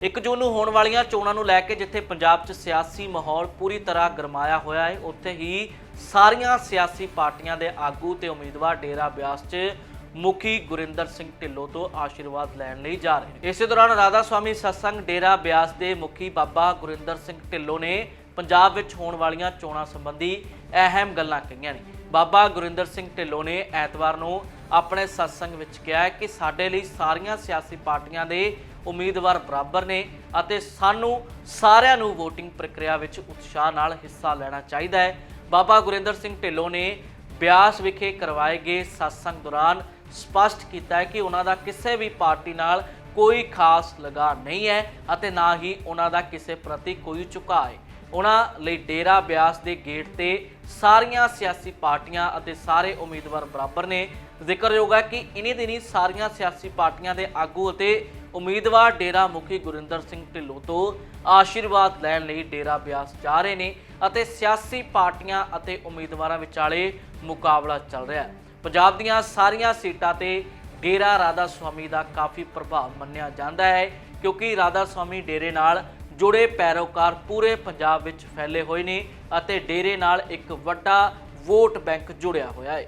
1 ਜੂਨ ਨੂੰ ਹੋਣ ਵਾਲੀਆਂ ਚੋਣਾਂ ਨੂੰ ਲੈ ਕੇ ਜਿੱਥੇ ਪੰਜਾਬ 'ਚ ਸਿਆਸੀ ਮਾਹੌਲ ਪੂਰੀ ਤਰ੍ਹਾਂ ਗਰਮਾਇਆ ਹੋਇਆ ਹੈ, ਉੱਥੇ ਹੀ ਸਾਰੀਆਂ ਸਿਆਸੀ ਪਾਰਟੀਆਂ ਦੇ ਆਗੂ ਤੇ ਉਮੀਦਵਾਰ ਡੇਰਾ ਬਿਆਸ 'ਚ ਮੁਖੀ ਗੁਰਿੰਦਰ ਸਿੰਘ ਢਿੱਲੋਂ ਤੋਂ ਆਸ਼ੀਰਵਾਦ ਲੈਣ ਲਈ ਜਾ ਰਹੇ ਨੇ। ਇਸੇ ਦੌਰਾਨ ਰਾਧਾ ਸਵਾਮੀ ਸਤਸੰਗ ਡੇਰਾ ਬਿਆਸ ਦੇ ਮੁਖੀ ਬਾਬਾ ਗੁਰਿੰਦਰ ਸਿੰਘ ਢਿੱਲੋਂ ਨੇ ਪੰਜਾਬ ਵਿੱਚ ਹੋਣ ਵਾਲੀਆਂ ਚੋਣਾਂ ਸੰਬੰਧੀ ਅਹਿਮ ਗੱਲਾਂ ਕਹੀਆਂ ਨੇ। ਬਾਬਾ ਗੁਰਿੰਦਰ ਸਿੰਘ ਢਿੱਲੋਂ ਨੇ ਐਤਵਾਰ ਨੂੰ ਆਪਣੇ ਸਤਸੰਗ ਵਿੱਚ ਕਿਹਾ ਕਿ ਸਾਡੇ ਲਈ ਸਾਰੀਆਂ ਸਿਆਸੀ ਪਾਰਟੀਆਂ ਦੇ ਉਮੀਦਵਾਰ ਬਰਾਬਰ ਨੇ ਅਤੇ ਸਾਨੂੰ ਸਾਰਿਆਂ ਨੂੰ VOTING ਪ੍ਰਕਿਰਿਆ ਵਿੱਚ ਉਤਸ਼ਾਹ ਨਾਲ ਹਿੱਸਾ ਲੈਣਾ ਚਾਹੀਦਾ ਹੈ। ਬਾਬਾ ਗੁਰਿੰਦਰ ਸਿੰਘ ਢਿੱਲੋਂ ਨੇ ਬਿਆਸ ਵਿਖੇ ਕਰਵਾਏ ਗਏ ਸਤਸੰਗ ਦੌਰਾਨ ਸਪਸ਼ਟ ਕੀਤਾ ਕਿ ਉਹਨਾਂ ਦਾ ਕਿਸੇ ਵੀ ਪਾਰਟੀ ਨਾਲ ਕੋਈ ਖਾਸ ਲਗਾਅ ਨਹੀਂ ਹੈ ਅਤੇ ਨਾ ਹੀ ਉਹਨਾਂ ਦਾ ਕਿਸੇ ਪ੍ਰਤੀ ਕੋਈ ਝੁਕਾਅ ਹੈ। ਉਹਨਾਂ ਲਈ ਡੇਰਾ ਬਿਆਸ ਦੇ ਗੇਟ ਤੇ ਸਾਰੀਆਂ ਸਿਆਸੀ ਪਾਰਟੀਆਂ ਅਤੇ ਸਾਰੇ ਉਮੀਦਵਾਰ ਬਰਾਬਰ ਨੇ। ਜ਼ਿਕਰਯੋਗ ਹੈ ਕਿ ਇਨੀ ਦਿਨੀ ਸਾਰੀਆਂ ਸਿਆਸੀ ਪਾਰਟੀਆਂ ਦੇ ਆਗੂ ਅਤੇ ਉਮੀਦਵਾਰ ਡੇਰਾ ਮੁਖੀ ਗੁਰਿੰਦਰ ਸਿੰਘ ਢਿੱਲੋਂ ਤੋਂ ਆਸ਼ੀਰਵਾਦ ਲੈਣ ਲਈ ਡੇਰਾ ਬਿਆਸ ਜਾ ਰਹੇ ਨੇ ਅਤੇ ਸਿਆਸੀ ਪਾਰਟੀਆਂ ਅਤੇ ਉਮੀਦਵਾਰਾਂ ਵਿਚਾਲੇ ਮੁਕਾਬਲਾ ਚੱਲ ਰਿਹਾ ਹੈ। ਪੰਜਾਬ ਦੀਆਂ ਸਾਰੀਆਂ ਸੀਟਾਂ ਤੇ ਡੇਰਾ ਰਾਧਾ ਸੁਆਮੀ ਦਾ ਕਾਫੀ ਪ੍ਰਭਾਵ ਮੰਨਿਆ ਜਾਂਦਾ ਹੈ ਕਿਉਂਕਿ ਰਾਧਾ ਸੁਆਮੀ ਡੇਰੇ ਨਾਲ ਜੁੜੇ ਪੈਰੋਕਾਰ ਪੂਰੇ ਪੰਜਾਬ ਵਿੱਚ ਫੈਲੇ ਹੋਏ ਨੇ ਅਤੇ ਡੇਰੇ ਨਾਲ ਇੱਕ ਵੱਡਾ ਵੋਟ ਬੈਂਕ ਜੁੜਿਆ ਹੋਇਆ ਹੈ।